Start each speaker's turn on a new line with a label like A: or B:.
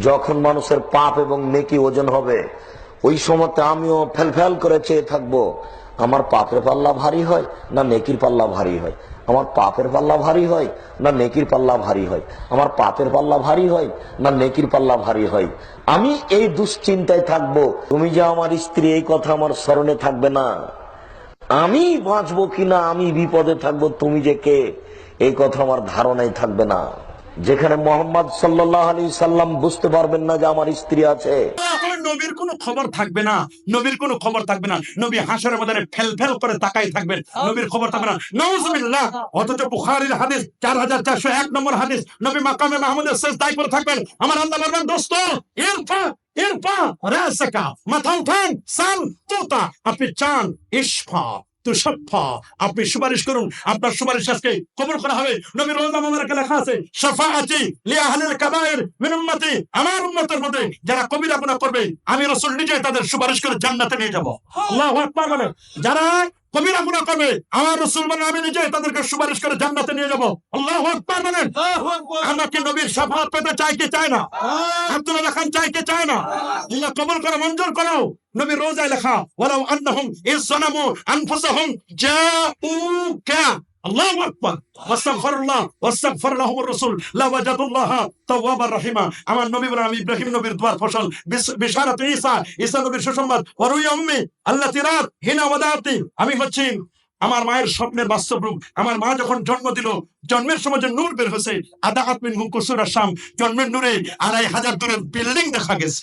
A: যখন মানুষের পাপ এবং নেকি ওজন হবে, ওই সময়তে আমিও ফেলফেল করে চেয়ে থাকব, আমার পাপের পাল্লা ভারী হয় না নেকির পাল্লা ভারী হয়? আমার পাপের পাল্লা ভারী হয় না নেকির পাল্লা ভারী হয়? আমার পাপের পাল্লা ভারী হয় না নেকির পাল্লা ভারী হয়? আমি এই দুশ্চিন্তায় থাকব, তুমি যে আমার স্ত্রী, এই কথা আমার স্মরণে থাকবে না। আমি বাঁচবো কিনা, আমি বিপদে থাকব, তুমি যে কে, এই কথা আমার ধারণাই থাকবে না। যেখানে মোহাম্মদ সাল্লাহ আলী সাল্লাম বুঝতে পারবেন না যে আমার স্ত্রী আছে।
B: নবীর কোনো খবর থাকবে না। নবীর কোনো খবর থাকবে না। নবী হাসরের মধ্যে ফেল ফেল করে তাকাই থাকবেন। নবীর খবর থাকবে না। নওজুবিল্লাহ অথচ বুখারীর হাদিস চার হাজার চারশো এক নম্বর হাদিস। নবী মাকামে মাহমুদের করে থাকবেন। আমার আল্লাহ দোস্ত, ইরফা ইরফা, রাসাকা, মাথা উঠান সাল তোতা, আপনি চান ইশফা। তুষফা আপনি সুপারিশ করুন। আপনার সুপারিশ আজকে কবর করা হবে। নবীর রোজা লেখা আছে শাফাআতি লিআহলিল কাবায়ের মিনুম্মতি আমার উন্মতের মধ্যে যারা কবিরা গুনাহ করবে আমি রসুল নিজে তাদের সুপারিশ করে জান্নাতে নিয়ে যাব। আল্লাহু আকবার বলে যারা কবিরা গুণা করবে আমার মুসলমান আমি নিজে তাদেরকে সুপারিশ করে জান্নাতে নিয়ে যাব। আল্লাহ আকবার বলেন। আমরা কি নবীর সাফাত পেতে চাই কি চায় না? আব্দুল্লাহ খান চাই কি চায় না? আল্লাহ কবুল করে মঞ্জুর করো। নবী রোজায় লেখা ওয়ালাউ আন্নাহুম ইসসালামু আনফুসাহুম জাউকা। আল্লাহু আকবার। ওয়াস্তাগফিরুল্লাহ, ওয়াস্তাগফির রাসূল লা ওয়াজাদুল্লাহ তাওয়াবার রহিমা। আমার নবী আমি ইব্রাহিম নবীর ফসল বিশারাত ঈসা ঈসা নবীর সুসংবাদ উম্মি আল্লাতী রাত হিনা ওয়াদাতি আমি হচ্ছি আমার মায়ের স্বপ্নের বাস্তব রূপ। আমার মা যখন জন্ম দিল, জন্মের সময় যে নূর বের হয়েছে আদা আসাম জন্মের নূরে আড়াই হাজার দূরের বিল্ডিং দেখা গেছে।